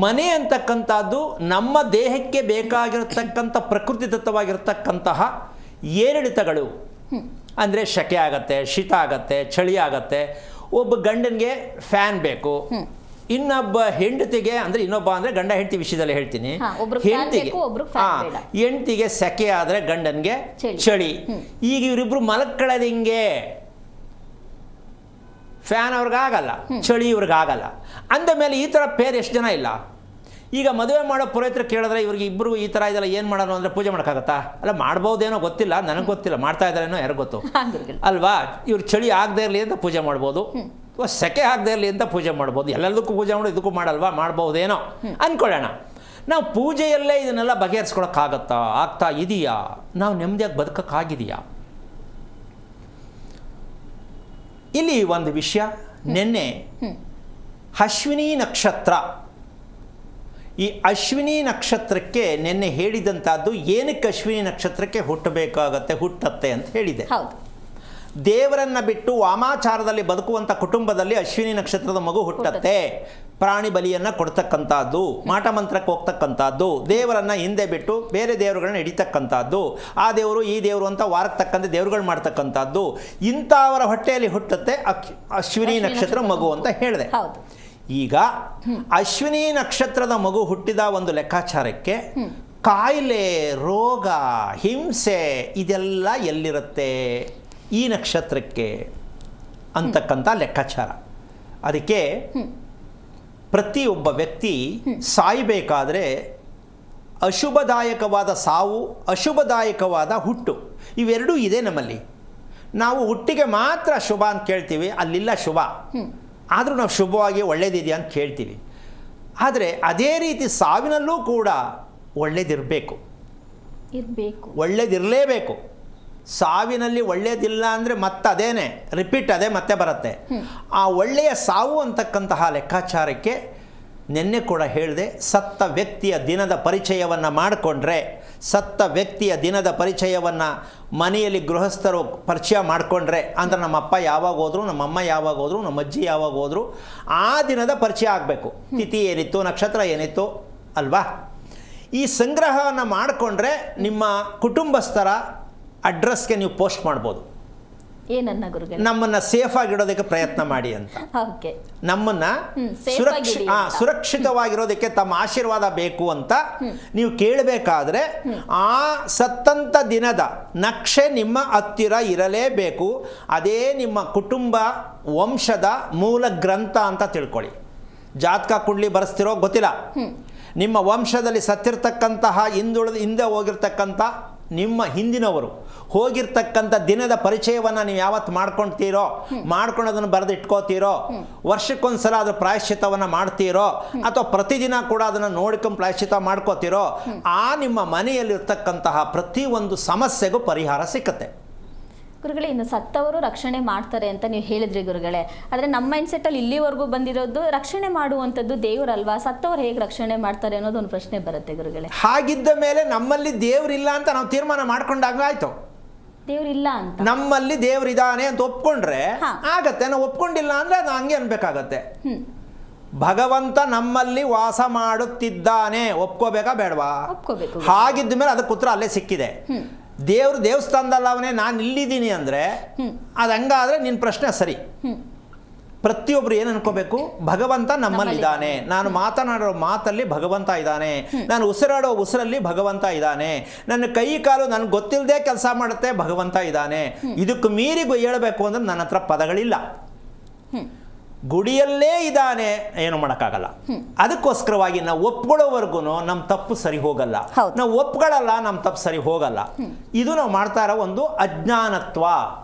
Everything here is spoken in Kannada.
ಮನೆ ಅಂತಕ್ಕಂಥದ್ದು ನಮ್ಮ ದೇಹಕ್ಕೆ ಬೇಕಾಗಿರತಕ್ಕಂಥ ಪ್ರಕೃತಿದತ್ತವಾಗಿರತಕ್ಕಂತಹ ಏರಿಳಿತಗಳು. ಅಂದರೆ ಶಕೆ ಆಗತ್ತೆ ಶೀತ ಆಗತ್ತೆ ಚಳಿ ಆಗತ್ತೆ. ಒಬ್ಬ ಗಂಡನಿಗೆ ಫ್ಯಾನ್ ಬೇಕು. ಇನ್ನೊಬ್ಬ ಹೆಂಡತಿಗೆ ಅಂದ್ರೆ ಇನ್ನೊಬ್ಬ ಅಂದ್ರೆ ಗಂಡ ಹೆಂಡತಿ ವಿಷಯದಲ್ಲಿ ಹೇಳ್ತೀನಿ. ಹೆಂಡತಿಗೆ ಹೆಂಡತಿಗೆ ಸೆಕೆ ಆದ್ರೆ ಗಂಡನಿಗೆ ಚಳಿ. ಈಗ ಇವರಿಬ್ರು ಮಲಕ್ಕಳದಿಂಗೆ ಫ್ಯಾನ್ ಅವ್ರಿಗಾಗಲ್ಲ ಚಳಿ ಇವ್ರಿಗಾಗಲ್ಲ. ಅಂದ ಮೇಲೆ ಈ ಥರ ಪೇರ್ ಎಷ್ಟು ಜನ ಇಲ್ಲ? ಈಗ ಮದುವೆ ಮಾಡೋ ಪುರೋಹಿತರು ಕೇಳಿದ್ರೆ ಇವ್ರಿಗೆ ಇಬ್ಬರಿಗೂ ಈ ಥರ ಇದೆಲ್ಲ ಏನು ಮಾಡೋಣ ಅಂದರೆ ಪೂಜೆ ಮಾಡೋಕ್ಕಾಗತ್ತಾ? ಅಲ್ಲ ಮಾಡ್ಬೋದೇನೋ ಗೊತ್ತಿಲ್ಲ ನನಗೆ ಗೊತ್ತಿಲ್ಲ ಮಾಡ್ತಾ ಇದ್ದಾರೇನೋ ಯಾರು ಗೊತ್ತು? ಅಲ್ವಾ? ಇವ್ರು ಚಳಿ ಆಗದೇ ಇರಲಿ ಅಂತ ಪೂಜೆ ಮಾಡ್ಬೋದು ಅಥವಾ ಸೆಕೆ ಆಗದೆ ಇರಲಿ ಅಂತ ಪೂಜೆ ಮಾಡ್ಬೋದು ಎಲ್ಲದಕ್ಕೂ ಪೂಜೆ ಮಾಡೋ ಇದಕ್ಕೂ ಮಾಡಲ್ವಾ ಮಾಡ್ಬೋದೇನೋ? ಅಂದ್ಕೊಳ್ಳೋಣ ನಾವು ಪೂಜೆಯಲ್ಲೇ ಇದನ್ನೆಲ್ಲ ಬಗೆಹರಿಸ್ಕೊಳಕ್ಕಾಗತ್ತಾ? ಆಗ್ತಾ ಇದೆಯಾ? ನಾವು ನೆಮ್ಮದಿಯಾಗಿ ಬದುಕಕ್ಕಾಗಿದೆಯಾ? ಇಲ್ಲಿ ಒಂದು ವಿಷಯ. ನಿನ್ನೆ ಅಶ್ವಿನಿ ನಕ್ಷತ್ರ. ಈ ಅಶ್ವಿನಿ ನಕ್ಷತ್ರಕ್ಕೆ ನಿನ್ನೆ ಹೇಳಿದಂಥದ್ದು ಏನಕ್ಕೆ ಅಶ್ವಿನಿ ನಕ್ಷತ್ರಕ್ಕೆ ಹುಟ್ಟಬೇಕಾಗತ್ತೆ ಹುಟ್ಟತ್ತೆ ಅಂತ ಹೇಳಿದೆ. ಹೌದು. ದೇವರನ್ನ ಬಿಟ್ಟು ವಾಮಾಚಾರದಲ್ಲಿ ಬದುಕುವಂಥ ಕುಟುಂಬದಲ್ಲಿ ಅಶ್ವಿನಿ ನಕ್ಷತ್ರದ ಮಗು ಹುಟ್ಟತ್ತೆ. ಪ್ರಾಣಿ ಬಲಿಯನ್ನು ಕೊಡ್ತಕ್ಕಂಥದ್ದು ಮಾಟ ಮಂತ್ರಕ್ಕೆ ಹೋಗ್ತಕ್ಕಂಥದ್ದು ದೇವರನ್ನ ಹಿಂದೆ ಬಿಟ್ಟು ಬೇರೆ ದೇವರುಗಳನ್ನ ಹಿಡಿತಕ್ಕಂಥದ್ದು ಆ ದೇವರು ಈ ದೇವರು ಅಂತ ವಾರಕ್ಕೆ ತಕ್ಕಂತೆ ದೇವರುಗಳು ಮಾಡ್ತಕ್ಕಂಥದ್ದು ಇಂಥವರ ಹೊಟ್ಟೆಯಲ್ಲಿ ಹುಟ್ಟುತ್ತೆ ಅಶ್ವಿನಿ ನಕ್ಷತ್ರ ಮಗು ಅಂತ ಹೇಳಿದೆ. ಈಗ ಅಶ್ವಿನಿ ನಕ್ಷತ್ರದ ಮಗು ಹುಟ್ಟಿದ ಒಂದು ಲೆಕ್ಕಾಚಾರಕ್ಕೆ ಕಾಯಿಲೆ ರೋಗ ಹಿಂಸೆ ಇದೆಲ್ಲ ಎಲ್ಲಿರುತ್ತೆ? ಈ ನಕ್ಷತ್ರಕ್ಕೆ ಅಂತಕ್ಕಂಥ ಲೆಕ್ಕಾಚಾರ. ಅದಕ್ಕೆ ಪ್ರತಿಯೊಬ್ಬ ವ್ಯಕ್ತಿ ಸಾಯಬೇಕಾದ್ರೆ ಅಶುಭದಾಯಕವಾದ ಸಾವು ಅಶುಭದಾಯಕವಾದ ಹುಟ್ಟು ಇವೆರಡೂ ಇದೆ ನಮ್ಮಲ್ಲಿ. ನಾವು ಹುಟ್ಟಿಗೆ ಮಾತ್ರ ಶುಭ ಅಂತ ಕೇಳ್ತೀವಿ ಅಲ್ಲಿಲ್ಲ ಶುಭ. ಆದರೂ ನಾವು ಶುಭವಾಗಿ ಒಳ್ಳೇದಿದೆಯಾ ಅಂತ ಕೇಳ್ತೀವಿ. ಆದರೆ ಅದೇ ರೀತಿ ಸಾವಿನಲ್ಲೂ ಕೂಡ ಒಳ್ಳೇದಿರಬೇಕು. ಇರಬೇಕು. ಒಳ್ಳೇದಿರಲೇಬೇಕು. ಸಾವಿನಲ್ಲಿ ಒಳ್ಳೆಯದಿಲ್ಲ ಅಂದರೆ ಮತ್ತೆ ಅದೇನೆ ರಿಪೀಟ್ ಅದೇ ಮತ್ತೆ ಬರುತ್ತೆ. ಆ ಒಳ್ಳೆಯ ಸಾವು ಅಂತಕ್ಕಂತಹ ಲೆಕ್ಕಾಚಾರಕ್ಕೆ ನಿನ್ನೆ ಕೂಡ ಹೇಳಿದೆ ಸತ್ತ ವ್ಯಕ್ತಿಯ ದಿನದ ಪರಿಚಯವನ್ನು ಮಾಡಿಕೊಂಡ್ರೆ ಸತ್ತ ವ್ಯಕ್ತಿಯ ದಿನದ ಪರಿಚಯವನ್ನು ಮನೆಯಲ್ಲಿ ಗೃಹಸ್ಥರು ಪರಿಚಯ ಮಾಡಿಕೊಂಡ್ರೆ ಅಂದರೆ ನಮ್ಮಪ್ಪ ಯಾವಾಗ ಹೋದ್ರು ನಮ್ಮಮ್ಮ ಯಾವಾಗ ಹೋದ್ರು ನಮ್ಮ ಅಜ್ಜಿ ಯಾವಾಗ ಹೋದ್ರು ಆ ದಿನದ ಪರಿಚಯ ಆಗಬೇಕು. ತಿಥಿ ಏನಿತ್ತು ನಕ್ಷತ್ರ ಏನಿತ್ತು ಅಲ್ವಾ? ಈ ಸಂಗ್ರಹವನ್ನು ಮಾಡಿಕೊಂಡ್ರೆ ನಿಮ್ಮ ಕುಟುಂಬಸ್ಥರ ಅಡ್ರೆಸ್ಗೆ ನೀವು ಪೋಸ್ಟ್ ಮಾಡ್ಬೋದು. ಏನನ್ನ ಗುರುಗಳೇ? ನಮ್ಮನ್ನು ಸೇಫಾಗಿಡೋದಕ್ಕೆ ಪ್ರಯತ್ನ ಮಾಡಿ ಅಂತ. ಓಕೆ. ನಮ್ಮನ್ನ ಸುರಕ್ಷಿ ಸುರಕ್ಷಿತವಾಗಿರೋದಕ್ಕೆ ತಮ್ಮ ಆಶೀರ್ವಾದ ಬೇಕು ಅಂತ ನೀವು ಕೇಳಬೇಕಾದ್ರೆ ಆ ಸತ್ತಂತ ದಿನದ ನಕ್ಷೆ ನಿಮ್ಮ ಹತ್ತಿರ ಇರಲೇಬೇಕು. ಅದೇ ನಿಮ್ಮ ಕುಟುಂಬ ವಂಶದ ಮೂಲ ಗ್ರಂಥ ಅಂತ ತಿಳ್ಕೊಳ್ಳಿ. ಜಾತಕ ಕುಂಡ್ಲಿ ಬರೆಸ್ತಿರೋ ಗೊತ್ತಿಲ್ಲ. ನಿಮ್ಮ ವಂಶದಲ್ಲಿ ಸತ್ತಿರ್ತಕ್ಕಂತಹ ಹಿಂದುಳಿದ ಹಿಂದೆ ಹೋಗಿರ್ತಕ್ಕಂಥ ನಿಮ್ಮ ಹಿಂದಿನವರು ಹೋಗಿರ್ತಕ್ಕಂಥ ದಿನದ ಪರಿಚಯವನ್ನು ನೀವು ಯಾವತ್ತು ಮಾಡ್ಕೊಳ್ತೀರೋ ಮಾಡ್ಕೊಳೋದನ್ನು ಬರೆದು ಇಟ್ಕೋತೀರೋ ವರ್ಷಕ್ಕೊಂದ್ಸಲ ಅದ್ರ ಪ್ರಾಯಶ್ಚಿತವನ್ನು ಮಾಡ್ತೀರೋ ಅಥವಾ ಪ್ರತಿದಿನ ಕೂಡ ಅದನ್ನು ನೋಡ್ಕೊಂಡು ಪ್ರಾಯಶ್ಚಿತ ಮಾಡ್ಕೋತೀರೋ ಆ ನಿಮ್ಮ ಮನೆಯಲ್ಲಿರ್ತಕ್ಕಂತಹ ಪ್ರತಿಯೊಂದು ಸಮಸ್ಯೆಗೂ ಪರಿಹಾರ ಸಿಕ್ಕತ್ತೆ. ಗುರುಗಳೇ ಇನ್ನು ಸತ್ತವರು ರಕ್ಷಣೆ ಮಾಡ್ತಾರೆ ಅಂತ ನೀವು ಹೇಳಿದ್ರಿ ಗುರುಗಳೇ. ಆದರೆ ನಮ್ಮ ಮೈಂಡ್ಸೆಟ್ಟಲ್ಲಿ ಇಲ್ಲಿವರೆಗೂ ಬಂದಿರೋದು ರಕ್ಷಣೆ ಮಾಡುವಂಥದ್ದು ದೇವರಲ್ವಾ? ಸತ್ತವರು ಹೇಗೆ ರಕ್ಷಣೆ ಮಾಡ್ತಾರೆ ಅನ್ನೋದು ಒಂದು ಪ್ರಶ್ನೆ ಬರುತ್ತೆ ಗುರುಗಳೇ. ಹಾಗಿದ್ದ ಮೇಲೆ ನಮ್ಮಲ್ಲಿ ದೇವರಿಲ್ಲ ಅಂತ ನಾವು ತೀರ್ಮಾನ ಮಾಡ್ಕೊಂಡಾಗ ಆಯ್ತು. ದೇವ್ರಿಲ್ಲ ಅಂತ. ನಮ್ಮಲ್ಲಿ ದೇವರಿದ್ದಾನೆ ಅಂತ ಒಪ್ಕೊಂಡ್ರೆ. ಆಗತ್ತೆ. ನಾವು ಒಪ್ಕೊಂಡಿಲ್ಲ ಅಂದ್ರೆ ಅದು ಹಂಗೆ ಅನ್ಬೇಕಾಗತ್ತೆ. ಭಗವಂತ ನಮ್ಮಲ್ಲಿ ವಾಸ ಮಾಡುತ್ತಿದ್ದಾನೆ. ಒಪ್ಕೋಬೇಕಾ ಬೇಡವಾ? ಒಪ್ಕೋಬೇಕು. ಹಾಗಿದ್ದ ಮೇಲೆ ಅದಕ್ಕೆ ಉತ್ತರ ಅಲ್ಲೇ ಸಿಕ್ಕಿದೆ. ದೇವ್ರ ದೇವಸ್ಥಾನದಲ್ಲ ಅವನೇ ನಾನು ಇಲ್ಲಿದ್ದೀನಿ ಅಂದರೆ ಅದಂಗಾದ್ರೆ ಅದು ಹಂಗಾದ್ರೆ ನಿನ್ನ ಪ್ರಶ್ನೆ ಸರಿ. ಪ್ರತಿಯೊಬ್ರು ಏನು ಅನ್ಕೋಬೇಕು? ಭಗವಂತ ನಮ್ಮಲ್ಲಿದ್ದಾನೆ. ನಾನು ಮಾತನಾಡೋ ಮಾತಲ್ಲಿ ಭಗವಂತ ಇದ್ದಾನೆ. ನಾನು ಉಸಿರಾಡೋ ಉಸಿರಲ್ಲಿ ಭಗವಂತ ಇದ್ದಾನೆ. ನನ್ನ ಕೈ ಕಾಲು ನನಗೆ ಗೊತ್ತಿಲ್ಲದೆ ಕೆಲಸ ಮಾಡುತ್ತೆ ಭಗವಂತ ಇದ್ದಾನೆ. ಇದಕ್ಕೆ ಮೀರಿ ಹೇಳಬೇಕು ಹೇಳ್ಬೇಕು ಅಂದ್ರೆ ನನ್ನ ಹತ್ರ ಪದಗಳಿಲ್ಲ. ಗುಡಿಯಲ್ಲೇ ಇದ್ದಾನೆ ಏನು ಮಾಡೋಕ್ಕಾಗಲ್ಲ. ಅದಕ್ಕೋಸ್ಕರವಾಗಿ ನಾವು ಒಪ್ಕೊಳ್ಳೋವರೆಗೂ ನಮ್ಮ ತಪ್ಪು ಸರಿ ಹೋಗಲ್ಲ. ನಾವು ಒಪ್ಕೊಳ್ಳಲ್ಲ ನಮ್ಮ ತಪ್ಪು ಸರಿ ಹೋಗಲ್ಲ. ಇದು ನಾವು ಮಾಡ್ತಾ ಇರೋ ಒಂದು ಅಜ್ಞಾನತ್ವ.